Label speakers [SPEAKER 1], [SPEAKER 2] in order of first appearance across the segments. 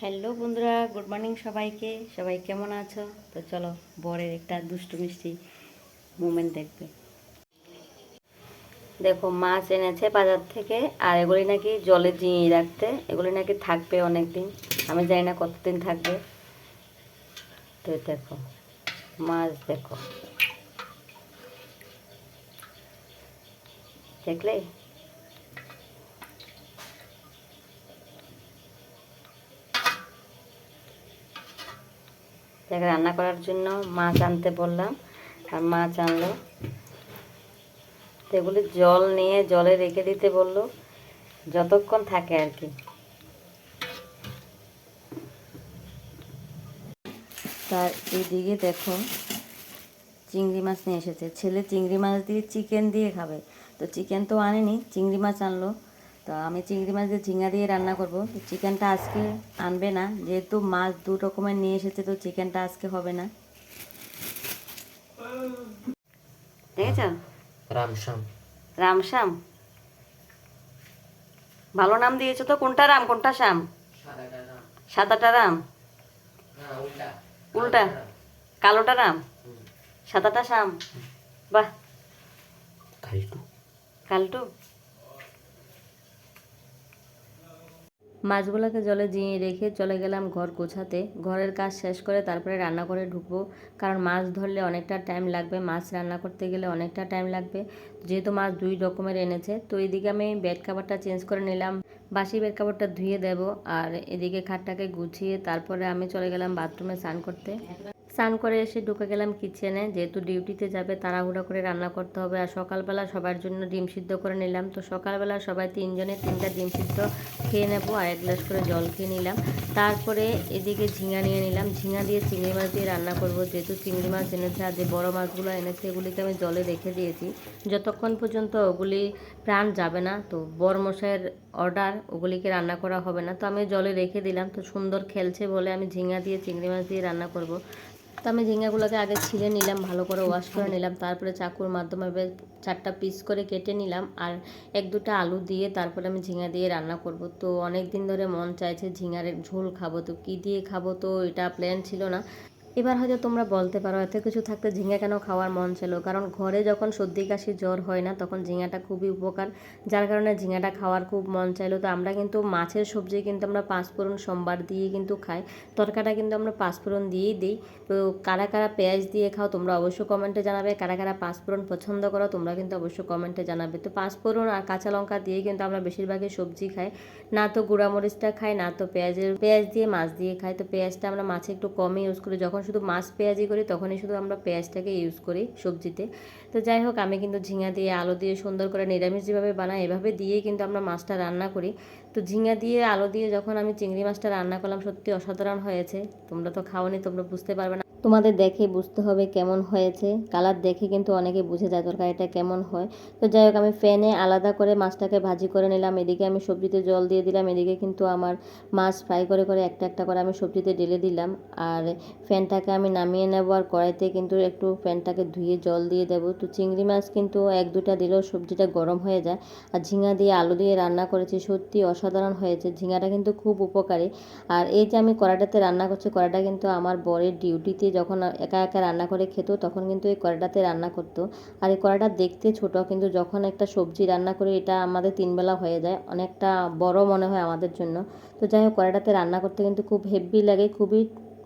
[SPEAKER 1] Hello বন্ধুরা, good morning সবাইকে। সবাই কেমন আছো? তো চলো, বরের একটা দুষ্টু মিষ্টি মুমেন্ট দেখবে। দেখো, মাছ এনেছে বাজার থেকে, আর এগুলি নাকি জলে জিঁয়ে রাখতে। এগুলি নাকি থাকবে অনেক দিন আমি জানি না কতদিন থাকবে। তো দেখো, মাছ দেখো। দেখলে? দেখ রান্না করার জন্য মাছ আনতে বললাম, আর মাছ আনলো। এগুলি জল নিয়ে জলে রেখে দিতে বলল, যতক্ষণ থাকে আর কি। তার এইদিকে দেখো, চিংড়ি মাছ নিয়ে এসেছে। ছেলে চিংড়ি মাছ দিয়ে চিকেন দিয়ে খাবে। তো চিকেন তো আনেনি, চিংড়ি মাছ আনলো। তো আমি চিংড়ি মাছ দিয়ে ঝিঙা দিয়ে রান্না করব। চিকেনটা আজকে আনবে না যেহেতু মাছ দু রকমের নিয়ে এসেছে তো চিকেনটা আজকে হবে না। দেখেছ?
[SPEAKER 2] রামশ্যাম
[SPEAKER 1] রামশ্যাম ভালো নাম দিয়েছ তো কোনটা রাম কোনটা শ্যাম? সাদাটা রাম। উল্টা। কালোটা রাম। সাদাটা শ্যাম? বাহ।
[SPEAKER 2] খালটু
[SPEAKER 1] কালটু? মাছগুলোকে জলে জিয়ে রেখে চলে গেলাম ঘর গোছাতে। ঘরের কাজ শেষ করে তারপরে রান্না করে ঢুকবো, কারণ মাছ ধরলে অনেকটা টাইম লাগবে। মাছ রান্না করতে গেলে অনেকটা টাইম লাগবে। যেহেতু মাছ দুই রকমের এনেছে, তো এদিকে আমি বেড কাভারটা চেঞ্জ করে নিলাম। বাসি বেড কাভারটা ধুয়ে দেব, আর এদিকে খাটটাকে গুছিয়ে তারপরে আমি চলে গেলাম বাথরুমে স্নান করতে। স্নান করে এসে ঢুকে গেলাম কিচেনে যেহেতু ডিউটিতে যাবে, তাড়াহুড়া করে রান্না করতে হবে। আর সকালবেলা সবার জন্য ডিম সিদ্ধ করে নিলাম। তো সকালবেলা সবাই তিনজনে তিনটা ডিম সিদ্ধ খেয়ে নেব আর এক গ্লাস করে জল খেয়ে নিলাম। তারপরে এদিকে ঝিঙা নিয়ে নিলাম। ঝিঙা দিয়ে চিংড়ি মাছ দিয়ে রান্না করব। যেহেতু চিংড়ি মাছ এনেছে আর যে বড়ো মাছগুলো এনেছে, এগুলিকে আমি জলে রেখে দিয়েছি। যতক্ষণ পর্যন্ত ওগুলি প্রাণ যাবে না, তো বর মশাইয়ের অর্ডার ওগুলিকে রান্না করা হবে না। তো আমি জলে রেখে দিলাম। তো সুন্দর খেলছে বলে আমি ঝিঙা দিয়ে, চিংড়ি মাছ দিয়ে রান্না করব। তো আমি ঝিঙ্গাগুলোকে আগে ছিলে নিলাম, ভালো করে ওয়াশ করে নিলাম, তারপরে চাকুর মাধ্যমে চারটা পিস করে কেটে নিলাম, আর এক দুটো আলু দিয়ে তারপরে আমি ঝিঙা দিয়ে রান্না করব। তো অনেক দিন ধরে মন চাইছে ঝিঙার ঝোল খাব, তো কী দিয়ে খাব তো এটা প্ল্যান ছিল না। এবার হয়তো তোমরা বলতে পারো, এত কিছু থাকতে ঝিঙা কেন খাওয়ার মন ছিল? কারণ ঘরে যখন সর্দি কাশি জ্বর হয় না, তখন ঝিঙাটা খুবই উপকার। যার কারণে ঝিঙাটা খাওয়ার খুব মন চাইলো। তো আমরা কিন্তু মাছের সবজি কিন্তু আমরা পাঁচফোড়ন, সোমবার দিয়ে কিন্তু খাই। তরকাটা কিন্তু আমরা পাঁচফোড়ন দিয়েই দিই। তো কারা কারা পেঁয়াজ দিয়ে খাও, তোমরা অবশ্যই কমেন্টে জানাবে। কারা কারা পাঁচফোড়ন পছন্দ করো, তোমরা কিন্তু অবশ্যই কমেন্টে জানাবে। তো পাঁচফোড়ন আর কাঁচা লঙ্কা দিয়ে কিন্তু আমরা বেশিরভাগই সবজি খাই। না তো গুঁড়ামরিচটা খাই, না তো পেঁয়াজের, পেঁয়াজ দিয়ে মাছ দিয়ে খাই। তো পেঁয়াজটা আমরা মাছে একটু কমই ইউজ করি। যখন শুধু মাছ পেঁয়াজি করি, তখনই শুধু আমরা পেঁয়াজটাকে ইউজ করি সবজিতে। তো যাই হোক, আমি কিন্তু ঝিঙা দিয়ে আলু দিয়ে সুন্দর করে নিরামিষ যেভাবে বানাই, এভাবে দিয়েই কিন্তু আমরা মাছটা রান্না করি। তো ঝিঙা দিয়ে আলু দিয়ে যখন আমি চিংড়ি মাছটা রান্না করলাম, সত্যি অসাধারণ হয়েছে। তোমরা তো খাওনি, তোমরা বুঝতে পারবে না। তোমাদের দেখে বুঝতে হবে কেমন হয়েছে। কালার দেখে কিন্তু অনেকে বুঝে যায় তরকারিটা কেমন হয়। তো যাই হোক, আমি ফ্যানে আলাদা করে মাছটাকে ভাজি করে নিলাম। এদিকে আমি সবজিতে জল দিয়ে দিলাম। এদিকে কিন্তু আমার মাছ ফ্রাই করে করে একটা একটা করে আমি সবজিতে ঢেলে দিলাম। আর ফ্যানটাকে আমি নামিয়ে নেব আর কড়াইতে কিন্তু একটু ফ্যানটাকে ধুয়ে জল দিয়ে দেবো। তো চিংড়ি মাছ কিন্তু এক, দুটা দিলেও সবজিটা গরম হয়ে যায়। আর ঝিঙা দিয়ে আলু দিয়ে রান্না করেছি, সত্যি অসাধারণ হয়েছে। ঝিঙাটা কিন্তু খুব উপকারী। আর এই যে আমি কড়াটাতে রান্না করছি কড়াটা কিন্তু আমার বরের ডিউটিতে যখন একা একা রান্না করে খেত, তখন কিন্তু এই কড়াটাতে রান্না করতো। আর এই কড়াটা দেখতে ছোট, কিন্তু যখন একটা সবজি রান্না করি এটা আমাদের তিনবেলা হয়ে যায়, অনেকটা বড় মনে হয় আমাদের জন্য। তো যাই হোক কড়াটাতে রান্না করতে কিন্তু খুব হেভি লাগে, খুবই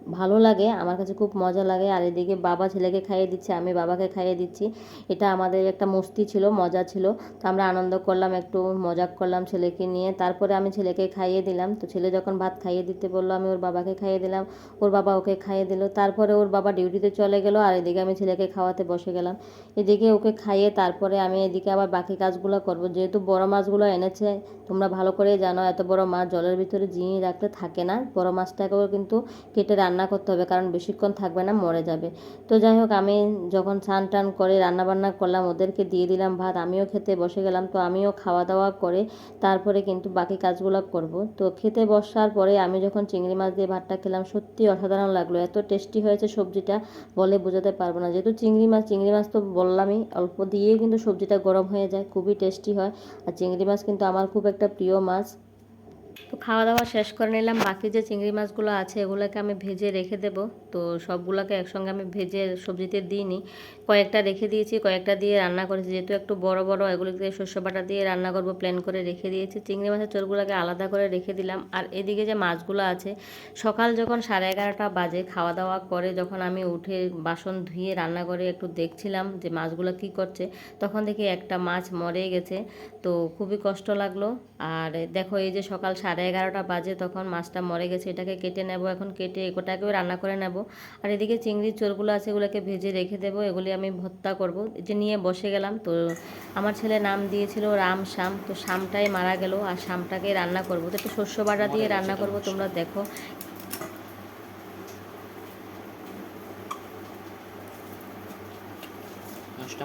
[SPEAKER 1] ভালো লাগে, আমার কাছে খুব মজা লাগে। আর এদিকে বাবা ছেলেকে খাইয়ে দিচ্ছে, আমি বাবাকে খাইয়ে দিচ্ছি। এটা আমাদের একটা মস্তি ছিল, মজা ছিল। তো আমরা আনন্দ করলাম, একটু মজাক করলাম ছেলেকে নিয়ে। তারপরে আমি ছেলেকে খাইয়ে দিলাম। তো ছেলে যখন ভাত খাইয়ে দিতে বলল, আমি ওর বাবাকে খাইয়ে দিলাম। ওর বাবা ওকে খাইয়ে দিল। তারপরে ওর বাবা ডিউটিতে চলে গেল, আর এদিকে আমি ছেলেকে খাওয়াতে বসে গেলাম। এদিকে ওকে খাইয়ে তারপরে আমি এদিকে আবার বাকি কাজগুলো করব। যেহেতু বড় মাছগুলো এনেছে, তোমরা ভালো করে জানো, এত বড় মাছ জলের ভিতরে জিনিয়ে রাখলে থাকে না। বড় মাছটাকেও কিন্তু কেটে রান্না করতে হবে, কারণ বেশিক্ষণ থাকবে না, মরে যাবে। তো যাই হোক, আমি যখন স্নান টান করে রান্না বান্না করলাম, ওদেরকে দিয়ে দিলাম ভাত, আমিও খেতে বসে গেলাম, তো আমিও খাওয়া দাওয়া করে তারপরে কিন্তু বাকি কাজগুলো করব। তো খেতে বসার পরে আমি যখন চিংড়ি মাছ দিয়ে ভাতটা খেলাম, সত্যি অসাধারণ লাগল, এত টেস্টি হয়েছে সবজিটা বলে বোঝাতে পারব না। যেহেতু চিংড়ি মাছ চিংড়ি মাছ তো বললামই, অল্প দিয়েই কিন্তু সবজিটা গরম হয়ে যায়, খুবই টেস্টি হয়। আর চিংড়ি মাছ কিন্তু আমার খুব একটা প্রিয় মাছ। তো খাওয়া দাওয়া শেষ করে নিলাম। বাকি যে চিংড়ি মাছগুলো আছে, এগুলোকে আমি ভেজে রেখে দেব। তো সবগুলোকে একসঙ্গে আমি ভেজে সবজিতে দিইনি। কয়েকটা রেখে দিয়েছি, কয়েকটা দিয়ে রান্না করেছি। যেহেতু একটু বড় বড় এগুলোকে শস্য বাটা দিয়ে রান্না করব প্ল্যান করে রেখে দিয়েছি। চিংড়ি মাছের চোরগুলোকে আলাদা করে রেখে দিলাম। আর এদিকে যে মাছগুলো আছে, সকাল যখন সাড়ে এগারোটা বাজে খাওয়া দাওয়া করে, যখন আমি উঠে বাসন ধুয়ে রান্না করে একটু দেখছিলাম যে মাছগুলো কি করছে, তখন দেখি একটা মাছ মরে গেছে। তো খুবই কষ্ট লাগল। আর দেখো, এই যে সকাল সাড়ে এগারোটা বাজে তখন মাছটা মরে গেছে এটাকে কেটে নেব। এখন কেটে এটাকেও রান্না করে নেব। আর এদিকে চিংড়ির চোরগুলো আছে এগুলোকে ভেজে রেখে দেবো। এগুলি আমি ভর্তা করব। যে নিয়ে বসে গেলাম তো আমার ছেলে নাম দিয়েছিল রাম শাম তো শামটাই মারা গেল আর শামটাকে রান্না করব। তো একটু শস্য বাটা দিয়ে রান্না করব তোমরা দেখো।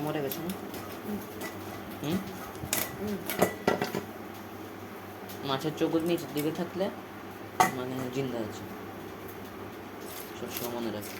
[SPEAKER 2] মরে গেছে না? হুম। মাছের চোখ নিচের দিকে থাকলে মানে জিন্দা আছে। সবসময় মনে রাখে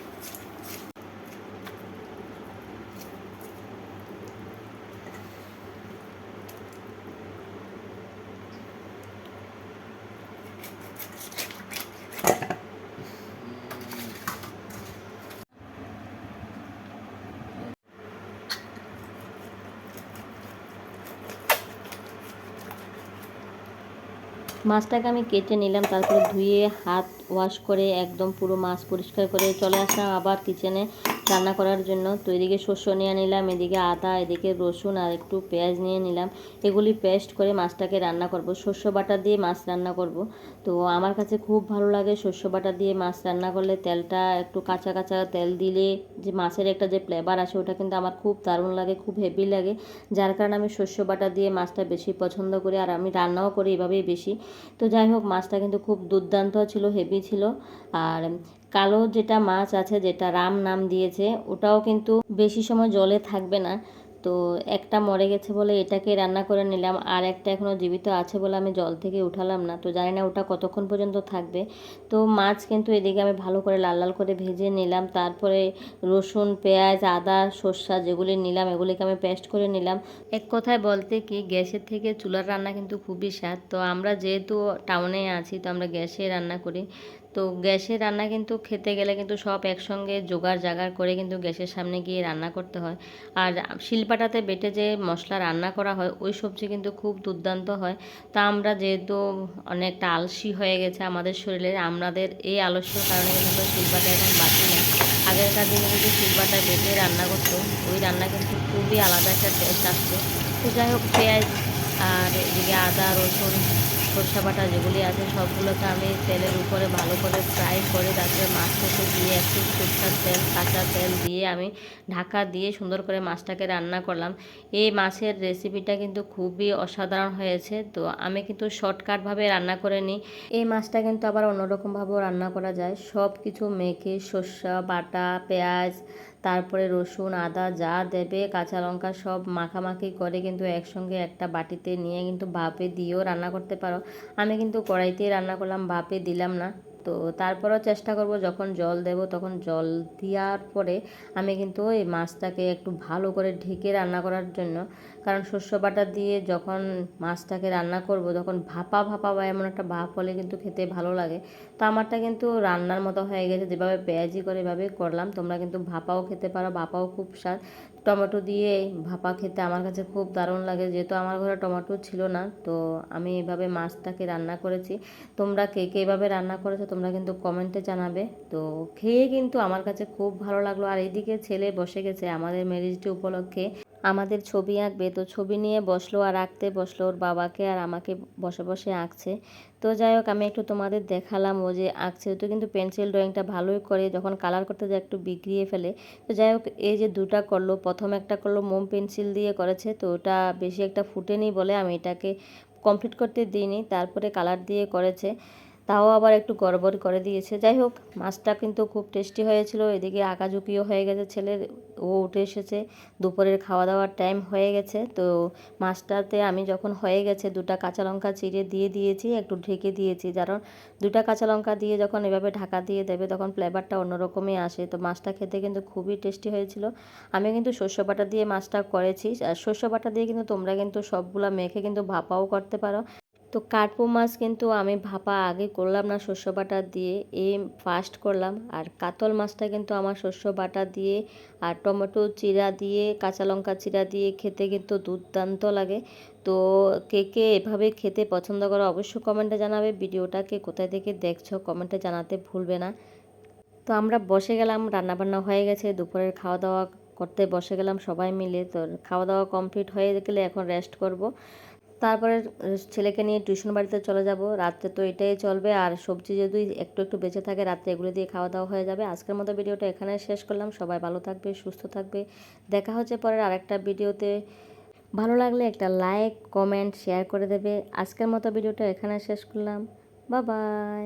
[SPEAKER 1] মাছটাকে আমি কেটে নিলাম, তারপরে ধুয়ে হাত ওয়াশ করে একদম পুরো মাছ পরিষ্কার করে চলে আসলাম আবার কিচেনে রান্না করার জন্য। তো এদিকে শস্য নিয়ে নিলাম, এদিকে আদা, এদিকে রসুন আর একটু পেঁয়াজ নিয়ে নিলাম। এগুলি পেস্ট করে মাছটাকে রান্না করব। শস্য বাটা দিয়ে মাছ রান্না করব। তো আমার কাছে খুব ভালো লাগে শস্য বাটা দিয়ে মাছ রান্না করলে তেলটা একটু কাঁচা কাঁচা তেল দিলে যে মাছের একটা যে ফ্লেভার আসে ওটা কিন্তু আমার খুব দারুণ লাগে, খুব হেভি লাগে। যার কারণে আমি শস্য বাটা দিয়ে মাছটা বেশি পছন্দ করি আর আমি রান্নাও করি এভাবেই বেশি। তো যাই হোক, মাছটা কিন্তু খুব দুর্দান্ত ছিল হেভি ছিল। আর কালো যেটা মাছ আছে, যেটা রাম নাম দিয়েছে, ওটাও কিন্তু বেশি সময় জলে থাকবে না। তো একটা মরে গেছে বলে এটাকে রান্না করে নিলাম, আর একটা এখনও জীবিত আছে বলে আমি জল থেকে উঠালাম না। তো জানি না ওটা কতক্ষণ পর্যন্ত থাকবে। তো মাছ কিন্তু এদিকে আমি ভালো করে লাল লাল করে ভেজে নিলাম, তারপরে রসুন, পেঁয়াজ, আদা, সর্ষা যেগুলি নিলাম, এগুলিকে আমি পেস্ট করে নিলাম। এক কথায় বলতে কি, গ্যাসের থেকে চুলার রান্না কিন্তু খুবই স্বাদ। তো আমরা যেহেতু টাউনে আছি, তো আমরা গ্যাসে রান্না করি। তো গ্যাসে রান্না কিন্তু খেতে গেলে কিন্তু সব একসঙ্গে জোগাড় জাগাড় করে কিন্তু গ্যাসের সামনে গিয়ে রান্না করতে হয়। আর শিলপাটাতে বেটে যে মশলা রান্না করা হয়, ওই সবজি কিন্তু খুব দুর্দান্ত হয়। তা আমরা যেহেতু অনেকটা আলসি হয়ে গেছে আমাদের শরীরে, আমাদের এই আলস্যর কারণে কিন্তু শিলপাটা এখন বাতি না। আগেরকার দিনে কিন্তু শিলপাটা বেটে রান্না করতো, ওই রান্না কিন্তু খুবই আলাদা একটা টেস্ট আসতো। তো যাই হোক, পেঁয়াজ আর এদিকে আদা, রসুন সরষা বাটা যেগুলি আছে সবগুলোকে আমি তেলের উপরে ভালো করে ফ্রাই করে তারপরে মাছটাকে দিয়ে একটু সরষার তেল, কাঁচা তেল দিয়ে আমি ঢাকা দিয়ে সুন্দর করে মাছটাকে রান্না করলাম। এই মাছের রেসিপিটা কিন্তু খুবই অসাধারণ হয়েছে। তো আমি কিন্তু শর্টকাটভাবে রান্না করে নিই। এই মাছটা কিন্তু আবার অন্যরকমভাবেও রান্না করা যায়। সব কিছু মেখে সর্ষা, বাটা, পেঁয়াজ তারপরে রসুন, আদা যা দেবে, কাঁচা লঙ্কা সব মাখামাখি করে কিন্তু একসঙ্গে একটা বাটিতে নিয়ে কিন্তু ভাপে দিয়েও রান্না করতে পারো। আমি কিন্তু কড়াইতেই রান্না করলাম, ভাপে দিলাম না। তো তারপরেও চেষ্টা করব যখন জল দেব তখন জল দেওয়ার পরে আমি কিন্তু ওই মাছটাকে একটু ভালো করে ঢেকে রান্না করার জন্য। কারণ শস্য বাটা দিয়ে যখন মাছটাকে রান্না করব তখন ভাপা ভাপা বা এমন একটা ভাপ হলে কিন্তু খেতে ভালো লাগে। তো আমারটা কিন্তু রান্নার মতো হয়ে গেছে। যেভাবে পেঁয়াজি করে এভাবে করলাম। তোমরা কিন্তু ভাপাও খেতে পারো, ভাপাও খুব স্বাদ। টমেটো দিয়ে ভাপা খেতে আমার কাছে খুব দারুণ লাগে। যেহেতু আমার ঘরে টমেটো ছিল না, তো আমি এভাবে মাছটাকে রান্না করেছি। তোমরা কে কে এভাবে রান্না করেছ তোমরা কিন্তু কমেন্টে জানাবে। তো খেয়ে কিন্তু আমার কাছে খুব ভালো লাগল। আর এইদিকে ছেলে বসে গেছে আমাদের ম্যারেজ ডে উপলক্ষে। আমাদের ছবি আঁকবে। তো ছবি নিয়ে বসল আর আঁকতে বসল। ওর বাবাকে আর আমাকে বসে বসে আঁকছে। তো যাই হোক, আমি একটু তোমাদের দেখালাম ও যে আঁকছে। তো কিন্তু পেন্সিল ড্রয়িংটা ভালোই করে। যখন কালার করতে যায় একটু বিগড়িয়ে ফেলে। তো যাই হোক এই যে দুটা করল, প্রথম একটা করল মোম পেন্সিল দিয়ে করেছে। তো ওটা বেশি একটা ফুটেনি বলে আমি এটাকে কমপ্লিট করতে দিইনি। তারপরে কালার দিয়ে করেছে। তাও আবার একটু গড়বড় করে দিয়েছে। যাই হোক, মাছটা কিন্তু খুব টেস্টি হয়েছিল। এদিকে আঁকাঝুঁকিও হয়ে গেছে ছেলের। ও উঠে এসেছে। দুপুরের খাওয়া দাওয়ার টাইম হয়ে গেছে। তো মাছটাতে আমি যখন হয়ে গেছে, দুটা কাঁচা লঙ্কা চিড়ে দিয়ে দিয়েছি, একটু ঢেকে দিয়েছি। কারণ দুটা কাঁচা লঙ্কা দিয়ে যখন এভাবে ঢাকা দিয়ে দেবে, তখন ফ্লেভারটা অন্যরকমই আসে। তো মাছটা খেতে কিন্তু খুবই টেস্টি হয়েছিল। আমি কিন্তু শস্য বাটা দিয়ে মাছটা করেছি। আর শস্য বাটা দিয়ে কিন্তু তোমরা কিন্তু সবগুলা মেখে কিন্তু ভাপাও করতে পারো। তো কার্পো মাছ কিন্তু আমি ভাপা আগে করলাম না শস্য বাটা দিয়ে, এ ফার্স্ট করলাম। আর কাতল মাছটা কিন্তু আমার শস্য বাটা দিয়ে আর টমেটো চিরা দিয়ে, কাঁচা লঙ্কা চিরা দিয়ে খেতে কিন্তু দুর্দান্ত লাগে। তো কে কে এভাবে খেতে পছন্দ করো অবশ্যই কমেন্টে জানাবে। ভিডিওটাকে কোথায় থেকে দেখছ কমেন্টে জানাতে ভুলবে না। তো আমরা বসে গেলাম, রান্নাবান্না হয়ে গেছে, দুপুরের খাওয়া দাওয়া করতে বসে গেলাম সবাই মিলে। তো খাওয়া দাওয়া কমপ্লিট হয়ে গেলে এখন রেস্ট করব। তারপরে ছেলেকে নিয়ে টিউশন বাড়িতে চলে যাব। রাত্রে তো এটাই চলবে। আর সবজি যদি একটু একটু বেঁচে থাকে, রাত্রে এগুলো দিয়ে খাওয়া দাওয়া হয়ে যাবে। আজকের মতো ভিডিওটা এখানে শেষ করলাম। সবাই ভালো থাকবে, সুস্থ থাকবে। দেখা হচ্ছে পরের আরেকটা ভিডিওতে। ভালো লাগলে একটা লাইক কমেন্ট শেয়ার করে দেবে। আজকের মতো ভিডিওটা এখানে শেষ করলাম। বা বাই